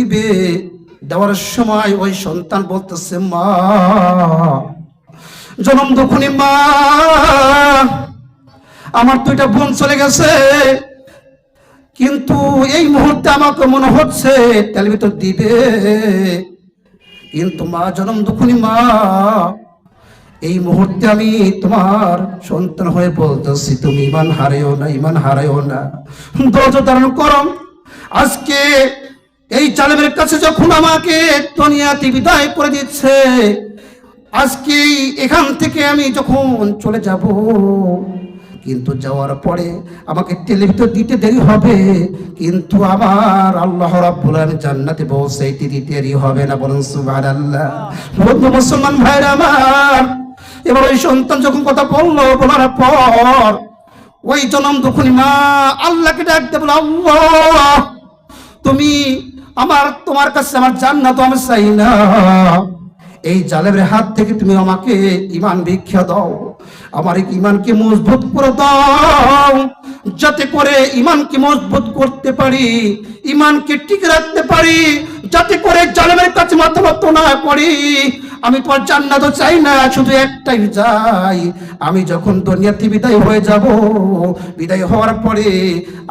দিবে। দেওয়ার সময় ওই সন্তান বলতেছে, মা, জনম দুখুনি, মা, আমার দুইটা বোন চলে গেছে, কিন্তু এই মুহূর্তে আমাকে মনে হচ্ছে তেল ভিতর দিবে। কিন্তু মা, জনম দুখুনি, মা, এই মুহূর্তে আমি তোমার সন্তান হয়ে বলতেছি, তুমি ইমান হারেও না, ইমান হারাইও না। ধৈর্য ধারণ করো। আজকে এই জালেমের কাছে যখন আমাকে দুনিয়াতে বিদায় করে দিচ্ছে আজকে এখান থেকে আমি যখন চলে যাব, কিন্তু যাওয়ার পরে আমাকে টেলিভিশন দিতে দেরি হবে, কিন্তু আবার আল্লাহ রাব্বুল আলামিন জান্নাতে পৌঁছাইতে দিতে দেরি হবে না, বলুন সুবহানাল্লাহ। বন্ধু মুসলমান ভাইরা আমার, এবার ওই সন্তান যখন কথা বলল, বলার পর ওই জনম দুখুনি মা আল্লাহকে ডাকতে বলো আল্লাহ, তুমি আমার, তোমার কাছে আমার জান্নাত আমি চাই না। এই জালেবের হাত থেকে তুমি আমাকে ইমান ভিক্ষা দাও। আমার ইমানকে মজবুত করে দাও। যাতে করে ইমানকে মজবুত করতে পারি ইমানকে ঠিক রাখতে পারি, যাতে করে জালেমের কাছে মাথা না করি। আমি তোমার জান্নাত চাই না শুধু একটাই চাই আমি যখন দুনিয়াতে বিদায় হয়ে যাব বিদায় হওয়ার পরে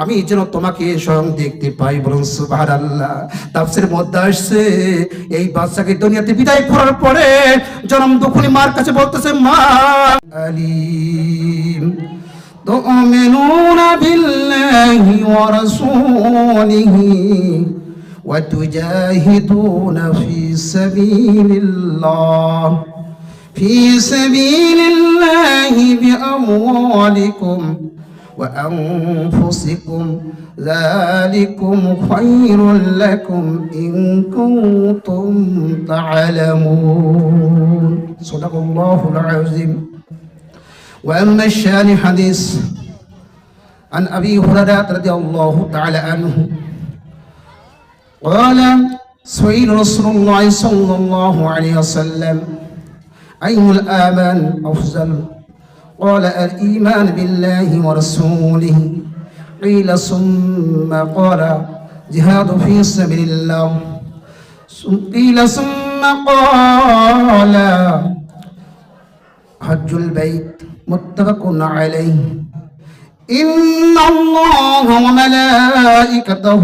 আমি যেন তোমাকে স্বয়ং দেখতে পাই বলুন সুবহানাল্লাহ তাফসীরের মধ্যে আসছে এই বাচ্চাকে দুনিয়াতে বিদায় করার পরে জনম দুখুনি মার কাছে বলতেছে মা আলিম تؤمنون بالله ورسوله وتجاهدون في سبيل الله في سبيل الله بأموالكم وأنفسكم. ذلكم خير لكم إن كنتم تعلمون. صدق الله العظيم. وأما الشان حديث عن أبي هريرة رضي الله تعالى عنه قال سئل رسول الله صلى الله عليه وسلم أي الآمان أفضل؟ قال الإيمان بالله ورسوله. قيل ثم قال جهاد في سبيل الله. قيل ثم قال حج البيت متفق عليه. إن الله وملائكته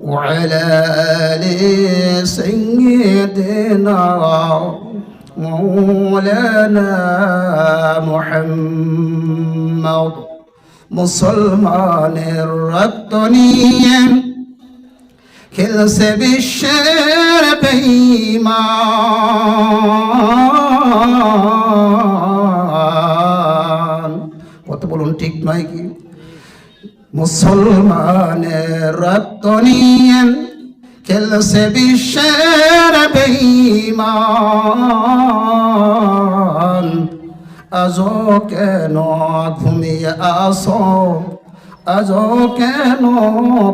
وعلى آل سيدنا مولانا محمد মুসলমানের রক্ত নিয়ে খেলছে বিশ্বের বেঈমান কত বলুন ঠিক নয় কি মুসলমানের রক্ত নিয়ে খেলছে বিশ্বের বেঈমান। আজো কেন ঘুমিয়ে আসো আজো কেন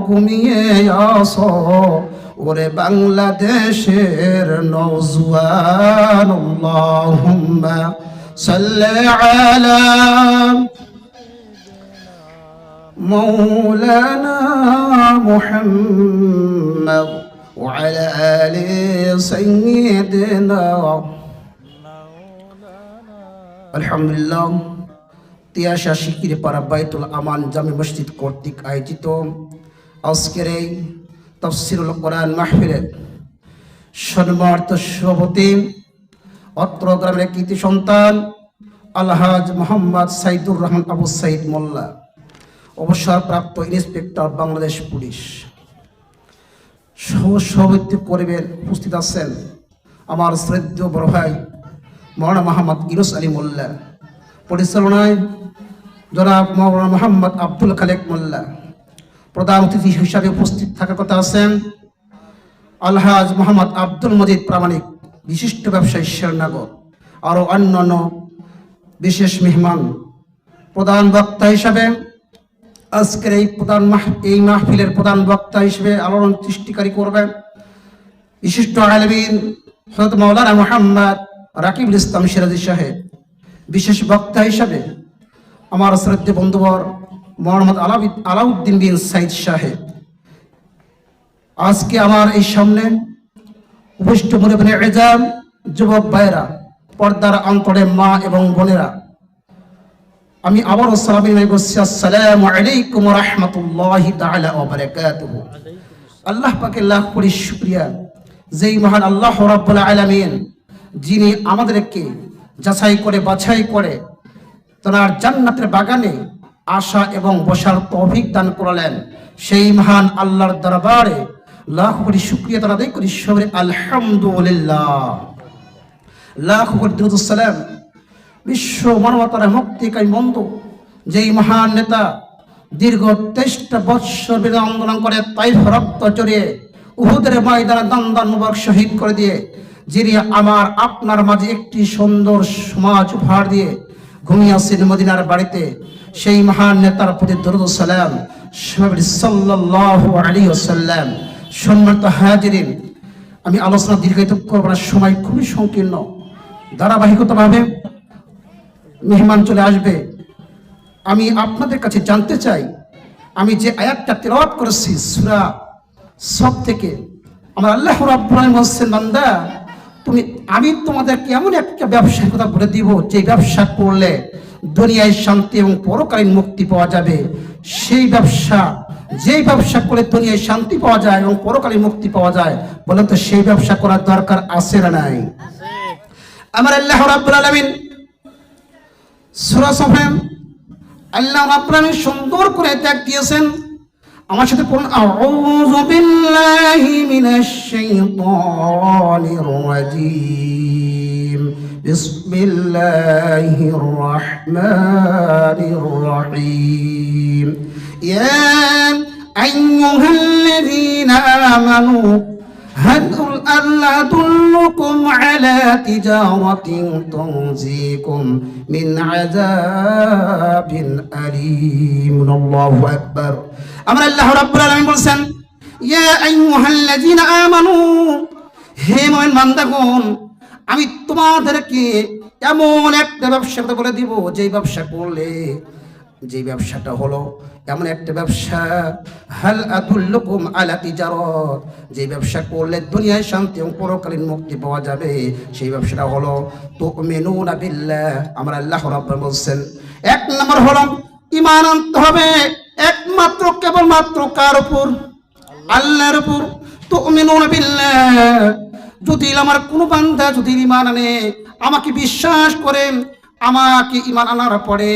ঘুমিয়ে আসো ওরে বাংলাদেশের নৌজুয়ান আল্লাহুম্মা সাল্লি আলা مولانا محمد وعلى آل سيدنا আলহামদুলিল্লাহ তিয়াশা শিকির পাড়া বাইতুল আমান জামে মসজিদ কর্তৃক আয়োজিত আজকের এই তফসিরুল কোরআন মাহফিলের সম্মানিত সভাপতি অত্র গ্রামের কৃতি সন্তান আলহাজ মোহাম্মদ সাইদুর রহমান আবু সাইদ মোল্লা অবসরপ্রাপ্ত ইন্সপেক্টর বাংলাদেশ পুলিশ। সহ সভাপতি পরিবের উপস্থিত আছেন আমার শ্রদ্ধ বড় ভাই মৌলানা মোহাম্মদ ইরুস আলী মোল্লা, পরিচালনায় জনাব মৌলানা মোহাম্মদ আব্দুল খালেক মোল্লা, প্রধান অতিথি হিসাবে উপস্থিত থাকার কথা আছেন আলহাজ মোহাম্মদ আব্দুল মজিদ প্রামাণিক, বিশিষ্ট ব্যবসায়ী শেরনগর আরও অন্যান্য বিশেষ মেহমান। প্রধান বক্তা হিসাবে আজকের এই প্রধান এই মাহফিলের প্রধান বক্তা হিসেবে আলোড়ন সৃষ্টিকারী করবেন বিশিষ্ট আলমিন হজরত মৌলানা মোহাম্মদ রাকিবুল ইসলাম সিরাজি সাহেব। বিশেষ বক্তা হিসাবে আমার শ্রদ্ধে বন্ধুবর মোহাম্মদ আলাউদ্দিন আলাউদ্দিন বিন সাইদ সাহেব। আজকে আমার এই সামনে উপস্থিত মুরব্বিন এজাম যুবক ভাইয়েরা, পর্দার অন্তরে মা এবং বোনেরা আমি আবারও সালাম বিনিময় করছি আসসালামু আলাইকুম রাহমাতুল্লাহি আল্লাহ পাকে লাখ কোটি শুকরিয়া। যেই মহান আল্লাহ রাব্বুল যিনি আমাদেরকে যাচাই করে, বাছাই করে তার জান্নাতের বাগানে আশা এবং বসার তৌফিক দান করলেন। সেই মহান আল্লাহর দরবারে লাখ কোটি শুকরিয়া তারা আদায় করি সবরে আলহামদুলিল্লাহ। লাখ কোটি দুরুদ সালাম। বিশ্ব মানবতার মুক্তিকারী বন্ধু। যেই মহান নেতা দীর্ঘ তেইশটা বৎসর বিরোধী আন্দোলন করে তাই রক্ত চড়িয়ে উহুদের ময়দানে দান দান মুবারক শহীদ করে দিয়ে, যিনি আমার, আপনার মাঝে একটি সুন্দর সমাজ উপহার দিয়ে ঘুমিয়ে আসেন মদিনার বাড়িতে, সেই মহান নেতার প্রতি দরুদ সালাম সাল্লাল্লাহু আলাইহি সম্মানিত হাজিরিন, আমি আলোচনা দীর্ঘায়িত করবার সময় খুবই সংকীর্ণ। ধারাবাহিকতাভাবে মেহমান চলে আসবে। আমি আপনাদের কাছে জানতে চাই আমি যে আয়াতটা তেলাওয়াত করেছি সূরা সব থেকে আমার আল্লাহ রাব্বুল আলামিন বলছেন বান্দা তুমি আমি তোমাদেরকে এমন একটা ব্যবসার কথা বলে দিব যে ব্যবসা করলে দুনিয়ায় শান্তি এবং পরকালীন মুক্তি পাওয়া যাবে। সেই ব্যবসা যেই ব্যবসা করে দুনিয়ায় শান্তি পাওয়া যায় এবং পরকালীন মুক্তি পাওয়া যায় বলেন তো সেই ব্যবসা করার দরকার আছে না নাই? আমার আল্লাহ রাব্বুল আলামিন সূরা আল্লাহ আলামিন সুন্দর করে ত্যাগ দিয়েছেন। আমার সাথে পড়ুন, আউযু বিল্লাহি মিনাশ শাইতানির রাজিম। বিসমিল্লাহির রাহমানির রহিম। ইয়া আইয়ুহাল্লাযীনা আমানু هل ألا أدلكم على تجارة تنجيكم من عذاب أليم الله أكبر أمر الله رب العالمين বলছেন يا أيها الذين آمنوا হে মোমেন বান্দাগণ আমি তোমাদেরকে এমন একটা ব্যবসা কথা বলে দিব যেই ব্যবসা করলে যে ব্যবসাটা হলো, এমন একটা ব্যবসা। হাল আদুল্লুকুম আলা তিজারত, যে ব্যবসা করলে দুনিয়ায় শান্তি এবং পরকালীন মুক্তি পাওয়া যাবে, সেই ব্যবসাটা হলো তো মেনুনা বিল্লাহ। আমরা আল্লাহ রাব্বুল বলছেন, এক নম্বর হলো, ঈমান আনতে হবে একমাত্র, কেবলমাত্র কার উপর? আল্লাহর উপর। তো মেনুনা বিল্লাহ। যদি আমার কোনো বান্দা যদি ইমান আনে, আমাকে বিশ্বাস করে আমাকে ইমান আনার পরে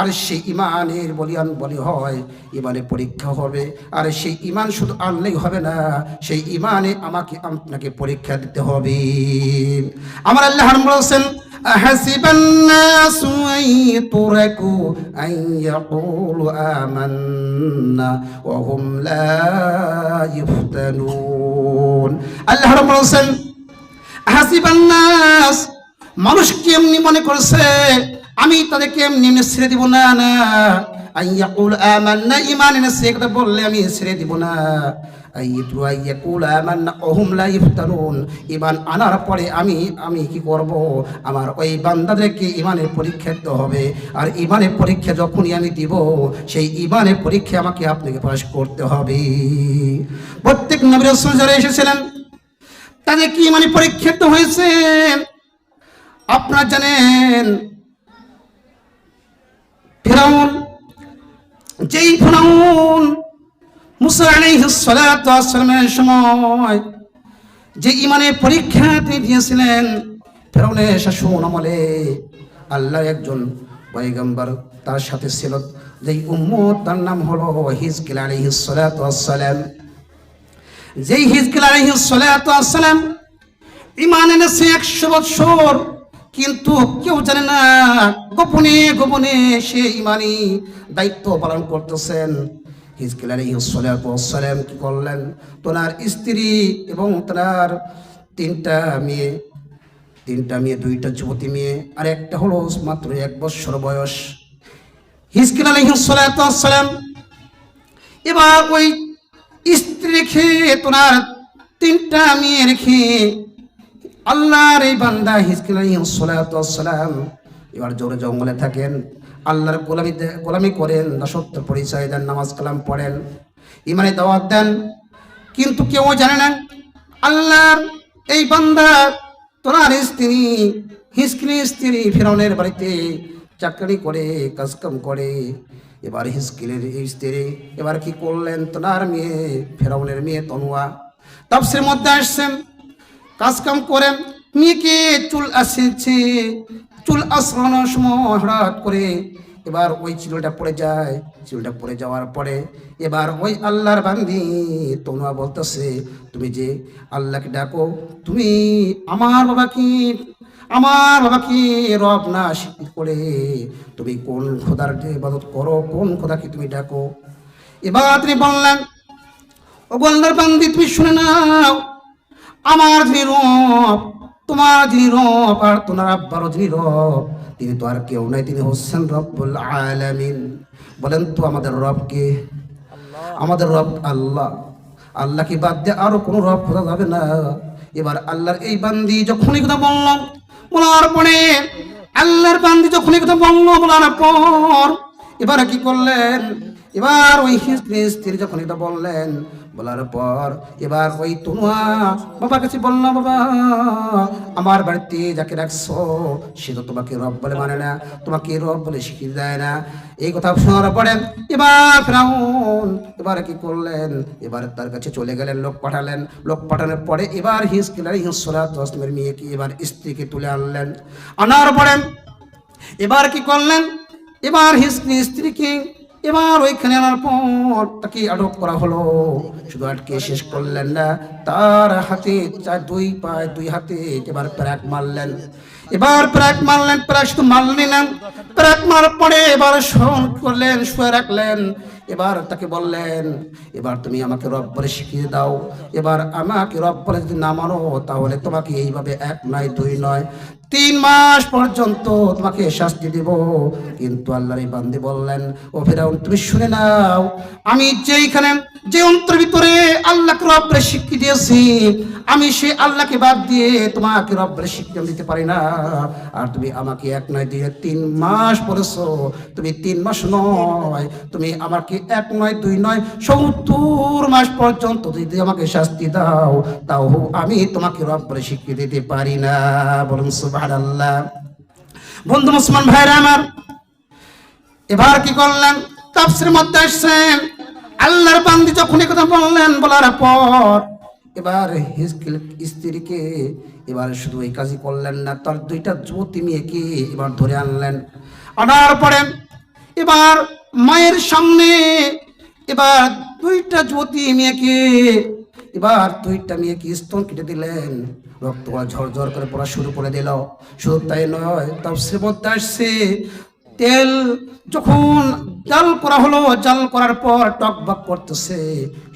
আর সেই ইমানের বলিয়ান বলি হয় ইমানের পরীক্ষা হবে আর সেই ইমান শুধু আনলেই হবে না সেই ইমানে আমাকে আপনাকে পরীক্ষা দিতে হবে আমার আল্লাহ বলছেন أحسب الناس أن يتركوا أن يقولوا آمنا وهم لا يفتنون الله رب العالمين أحسب الناس মানুষ কি এমনি মনে করছে? আমি তাদেরকে এমনি এমনি ছেড়ে দিব না না। ইমান বললে আমি ছেড়ে না। আইয়াকুল ইফতানুন ইমান আনার পরে আমি আমি আমার ওই বান্দাদেরকে ইমানের পরীক্ষা দিতে হবে। আর ইমানের পরীক্ষা যখনই আমি দিব, সেই ইমানের পরীক্ষা আমাকে আপনাকে পাশ করতে হবে। প্রত্যেক নবী রাসূল যারা এসেছিলেন, তাদের কি ইমানের পরীক্ষা তো হয়েছে? আপনারা জানেন, ফেরাউন, যেই ফেরাউন মুসা আলাইহিস সালাতু ওয়াসসালামের সময় যে ইমানের পরীক্ষা তিনি দিয়েছিলেন, ফেরাউনের শাসন আমলে আল্লাহ একজন পয়গম্বর তার সাথে ছিল, যেই উম্মত তার নাম হলো হিজকিল আলাইহিস সালাতু ওয়াসসালাম যেই হিজকিল আলাইহিস সালাতু ওয়াসসালাম ইমান এনেছে একশো বৎসর কিন্তু কেউ জানে না, গোপনে গোপনে সে ইমানি দায়িত্ব পালন করতেছেন। হিজকিল আলাইহিসসালাম কি করলেন? তোনার স্ত্রী এবং তোনার তিনটা মেয়ে তিনটা মেয়ে, দুইটা যুবতী মেয়ে, আর একটা হলো মাত্র এক বছর বয়স। হিজকিল আলাইহিসসালাম এবার ওই স্ত্রী রেখে তোনার তিনটা মেয়ে রেখে আল্লাহর এই বান্দা হিজকিল সালাম এবার জোরে জঙ্গলে থাকেন। আল্লাহর গোলামি গোলামি করেন দাসত্ব পরিচয় দেন, নামাজ কালাম পড়েন ইমানে দাওয়াত দেন। কিন্তু কেউ জানে না, আল্লাহর এই বান্দা তোনার স্ত্রী হিসকিনি স্ত্রী ফেরাউনের বাড়িতে চাকরি করে, কাজকাম করে। এবার হিসকিলের স্ত্রী এবার কি করলেন? তোনার মেয়ে ফেরাউনের মেয়ে তনুয়া। তাপসের মধ্যে আসছেন কাজকাম করেন মেয়েকে চুল আসেছে চুল আসানোর সময় হঠাৎ করে এবার ওই চুলটা পড়ে যায়। চুলটা পড়ে যাওয়ার পরে এবার ওই আল্লাহর বান্দি তোমরা বলতেছে, তুমি যে আল্লাহকে ডাকো, তুমি আমার বাবা কি আমার বাবা কি রব না করে, তুমি কোন খোদার ইবাদত করো, কোন খোদাকে তুমি ডাকো? এবার তিনি বললেন ও গোল্লার বান্দি, তুমি শুনে নাও আমার রব তোমার রব আর তোমার আব্বারও রব তিনি তো আর কেউ নাই তিনি হচ্ছেন রব্বুল আলামিন। বলেন তো আমাদের রব কে? আমাদের রব আল্লাহ। আল্লাহকে বাদ দিয়ে আরও কোনো রব খোঁজা যাবে না। এবার আল্লাহর এই বান্দি যখনই কথা বললাম বলার পরে আল্লাহর বান্দি যখনই কথা বলল বলার পর এবার কি করলেন? এবার ওই স্ত্রী যখন এটা বললেন বলার পর এবার ওই তুনুয়া বাবার কাছে বললাম বাবা, আমার বাড়িতে যাকে রাখছো সে তো তোমাকে রব বলে মানে না, তোমাকে রব বলে শিখিয়ে দেয় না। এই কথা শোনার পরে এবার ফেরাউন এবার কি করলেন? এবার তার কাছে চলে গেলেন, লোক পাঠালেন। লোক পাঠানোর পরে এবার হিসকিলার হিংসরাত আসলামের মেয়েকে এবার স্ত্রীকে তুলে আনলেন। আনার পরে এবার কি করলেন? এবার হিসকি স্ত্রীকে এবার ওইখানে আনার পর তাকে আটক করা হলো। শুধু আটকে শেষ করলেন না তার হাতে দুই পায়ে দুই হাতে এবার প্রাক মারলেন। এবার প্রাক মারলেন প্যারাক শুধু মারলেন না প্রাক মারার পরে এবার শোন করলেন, শুয়ে রাখলেন। এবার তাকে বললেন, এবার তুমি আমাকে রব বলে শিখিয়ে দাও। এবার আমাকে রব বলে যদি না মানো তাহলে তোমাকে এইভাবে এক নয়, দুই নয়, তিন মাস পর্যন্ত তোমাকে শাস্তি দিব। কিন্তু আল্লাহর এই বান্দি বললেন, ও ফেরাউন, তুমি শুনে নাও, আমি যেইখানে, যে অন্তর ভিতরে আল্লাহকে রব্বের শিক্ষা দিয়েছি আমি সে আল্লাহকে বাদ দিয়ে তোমাকে রব্বের শিক্ষা দিতে পারি না। আর তুমি আমাকে এক নয় দিয়ে তিন মাস পড়েছো তুমি তিন মাস নয়, তুমি আমাকে এক নয়, দুই নয়, সত্তর মাস পর্যন্ত যদি আমাকে শাস্তি দাও, তাও আমি তোমাকে রব্বের শিক্ষা দিতে পারি না। বলুন সুবহানাল্লাহ। বন্ধু মুসলমান ভাইরা আমার, এবার কি করলেন? তাফসির মধ্যে আসছেন। আল্লাহর বান্দি যখন কথা বললেন, বলার পর এবার হিজকিল স্ত্রীকে এবার শুধু এই কাজই করলেন না, তার দুইটা যুবতী মেয়েকে এবার ধরে আনলেন। আনার পরে এবার মায়ের সামনে এবার দুইটা যুবতী মেয়েকে, এবার দুইটা মেয়েকে স্তন কেটে দিলেন। রক্ত ঝরঝর করে পড়া শুরু করে দিল। শুধু তাই নয় তাও সে আসছে। তেল যখন জাল করা হলো, জাল করার পর টকবক করতেছে।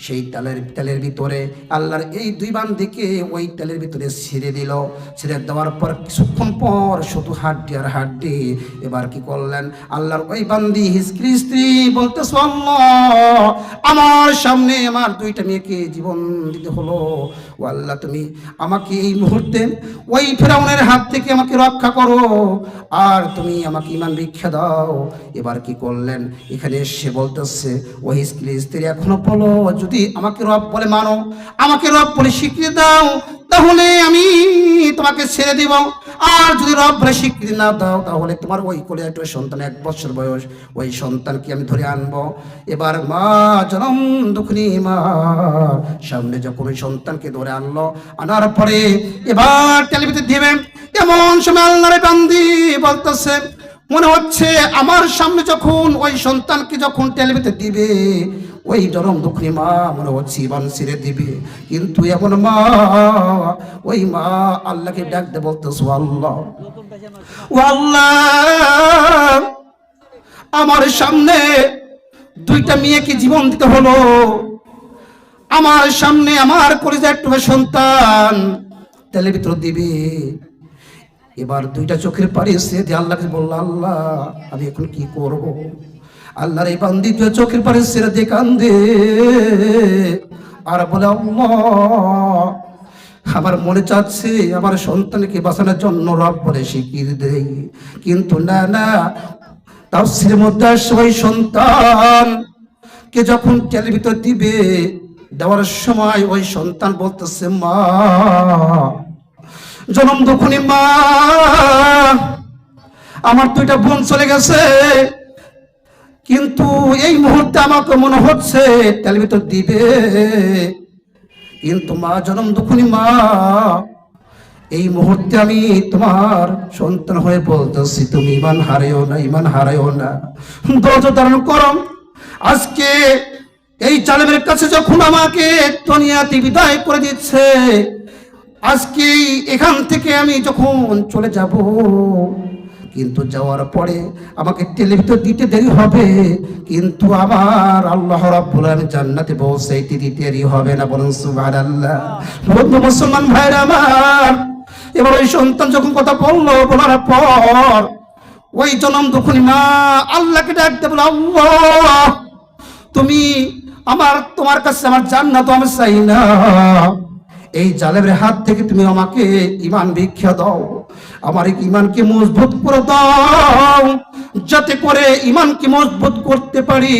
সেই তেলের তেলের ভিতরে আল্লাহর এই দুই বান্দিকে ওই তেলের ভিতরে ছিঁড়ে দিল। ছিঁড়ে দেওয়ার পর কিছুক্ষণ পর শুধু হাড্ডি আর হাড্ডি। এবার কি করলেন? আল্লাহর ওই বান্দি হিসক্রি স্ত্রী বলতেছে আমার সামনে আমার দুইটা মেয়েকে জীবন দিতে হলো। ও আল্লাহ, তুমি আমাকে এই মুহূর্তে ওই ফেরাউনের হাত থেকে আমাকে রক্ষা করো। আর তুমি আমাকে ইমান ভিক্ষা দাও। এবার কি করলেন? এখানে এসে বলতেছে ওই স্ত্রী স্ত্রী এখনও বলো, যদি আমাকে রব বলে মানো, আমাকে রব বলে স্বীকৃতি দাও তাহলে আমি তোমাকে ছেড়ে দিব। আর যদি রব বলে স্বীকৃতি না দাও, তাহলে তোমার ওই কোলে একটা সন্তান এক বছর বয়স, ওই সন্তানকে আমি ধরে আনব। এবার মা জনম দুঃখিনী মা, সামনে যখন ওই সন্তানকে ধরে আনলো, আনার পরে এবার টেলিভিতে দিবে এমন সময় আল্লাহরে বান্দি বলতেছে, মনে হচ্ছে আমার সামনে যখন ওই সন্তানকে যখন টেলিভিতে দিবে ওই জনম দুঃখী মা মনে হচ্ছে ইমান ছিঁড়ে দিবে। কিন্তু এমন মা, ওই মা আল্লাহকে ডাকতে বলতেছে, আল্লাহ আল্লাহ, আমার সামনে দুইটা মেয়েকে জীবন দিতে হলো? আমার সামনে আমার কলিজা একটু সন্তান, তেলের ভিতর দিবে। এবার দুইটা চোখের পাড়ি সে দিয়ে আল্লাহকে বলল, আল্লাহ, আমি এখন কি করব? আল্লাহর এই বান্দি দুই চোখের পাড়ি সেরে দিয়ে কান্দে। আর বলে আমার মনে চাচ্ছে আমার সন্তানকে বাঁচানোর জন্য রব বলে শিখিয়ে দেই। কিন্তু না না, তাও সির মধ্যে ওই সন্তান কে যখন তেলের ভিতর দিবে, দেওয়ার সময় ওই সন্তান বলতেছে, মা, জনম দুখুনি, মা, আমার দুইটা বোন চলে গেছে। কিন্তু এই মুহূর্তে আমাকে মনে হচ্ছে তেলের ভিতর দিবে। কিন্তু মা, জনম দুখুনি মা, এই মুহূর্তে আমি তোমার সন্তান হয়ে বলতেছি, তুমি ইমান হারেও না, ইমান হারায়ও না। ধৈর্য ধারণ করো। আজকে এই জালেমের কাছে যখন আমাকে দুনিয়াতে বিদায় করে দিচ্ছে, আজকে এখান থেকে আমি যখন চলে যাব কিন্তু যাওয়ার পরে আমাকে টেলিভিশন দিতে দেরি হবে, কিন্তু আমার আল্লাহ রাব্বুল আলামিন জান্নাতে পৌঁছাইতে দিতে দেরি হবে না বলুন সুবহানাল্লাহ। বন্ধু মুসলমান ভাইরা আমার, এবার ওই সন্তান যখন কথা বলল, বলার পর ওই জনম তখন মা আল্লাহকে ডাকতে বলো আল্লাহ, তুমি আমার, তোমার কাছে আমার জান্নাত আমি চাই না। এই জালেবের হাত থেকে তুমি আমাকে ইমান ভিক্ষা দাও। আমার ইমানকে মজবুত করে দাও। যাতে করে ইমানকে মজবুত করতে পারি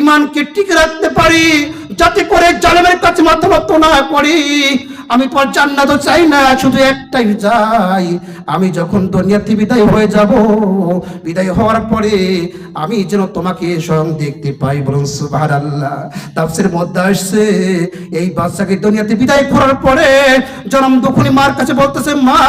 ইমানকে টিকে রাখতে পারি, যাতে করে জালেমের কাছে মাথা নত না করি। আমি তোমার জান্নাতও চাই না, শুধু একটাই চাই। আমি যখন দুনিয়াতে বিদায় হয়ে যাব, বিদায় হওয়ার পরে আমি যেন তোমাকে স্বয়ং দেখতে পাই। বলুন, সুবহানাল্লাহ। তাফসীরের মধ্যে আসছে, এই বাচ্চাকে দুনিয়াতে বিদায় করার পরে জনম দুখুনি মার কাছে বলতেছে, মা